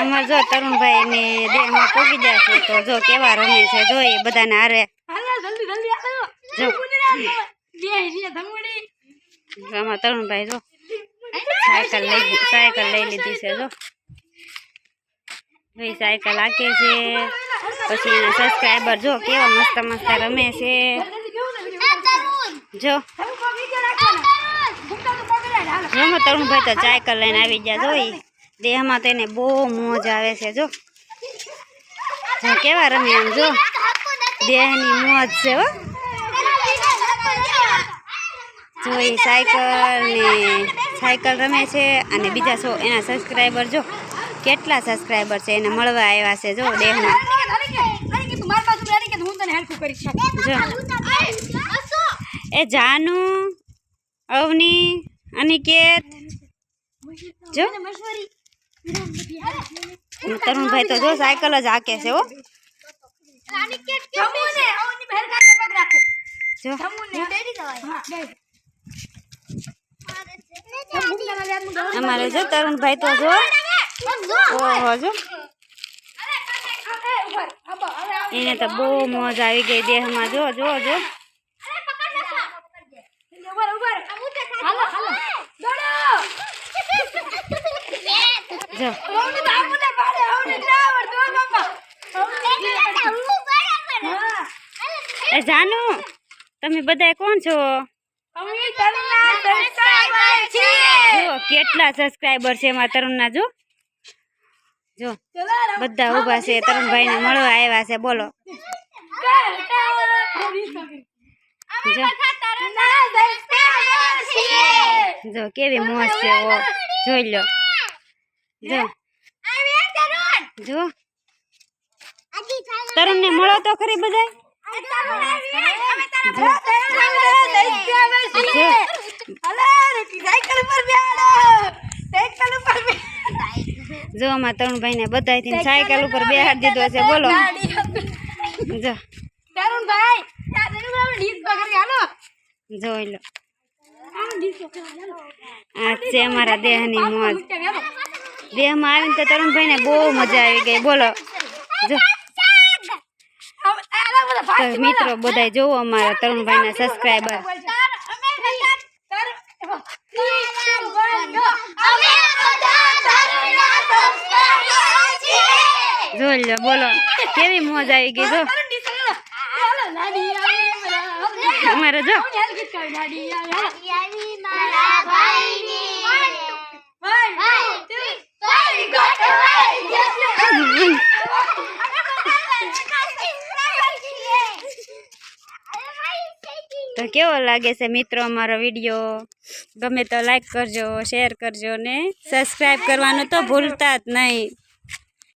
અમાર જો તરુણભાઈ ને દેહમાં પૂગી જશે તો જો કેવા રમે છે જોઈ બધાને હારે. જો. આમાં તરુણભાઈ જો. સાયકલ લઈ સાયકલ લઈ લીધી છે જો. ભાઈ સાયકલ હાકે છે. પછી એના સબસ્ક્રાઈબર જો કેવા મસ્ત મસ્ત રમે છે. જો. રમો તરુણભાઈ તો સાયકલ લઈને આવી ગયા જોઈ દેહમાં તો એને બહુ મોજ આવે છે, જો. કેવા રમ્યા જો. દેહની મોજ છે, હો. જો એ સાયકલ ને સાયકલ રમે છે અને બીજા સો એના સબસ્ક્રાઈબર જો. કેટલા સબસ્ક્રાઈબર છે એને મળવા આવ્યા છે, જો દેહમાં. એ જાનુ, અવની, અનિકેત. જો. તરુણભાઈ તો જો સાયકલ જ હાકે છે હો. જો. અમારે જો તરુણભાઈ તો જો. ઓહો એને તો બહુ મોજ આવી ગઈ દેહમાં. જો જો જો. એ જાનુ તમે બધા કોણ છો? જો કેટલા સબસ્ક્રાઈબર છે એમાં તરુણના જો જો બધા ઊભા છે તરુણભાઈને મળવા આવ્યા છે બોલો. જો જો કેવી મોજ છે ઓ. જોઈ લો. જો જો તરુણને મળો તો ખરી બધા જો આમાં તરુણભાઈ ને બધા સાયકલ ઉપર બેહાડી દીધો છે બોલો. જો. જોઈ લો. આ છે અમારા દેહની મોજ. દેહમાં આવીને તો તરુણભાઈ ને બહુ મજા આવી ગઈ બોલો. જો. તો મિત્રો બધા જોવો અમારા તરુણભાઈના સબસ્ક્રાઈબર જોઈ લો બોલો. કેવી મોજ આવી ગઈ જો. અમારે જો. તો કેવો લાગે છે મિત્રો અમારો વીડિયો ગમે તો લાઈક કરજો શેર કરજો ને સબસ્ક્રાઈબ કરવાનું તો ભૂલતા જ નહીં.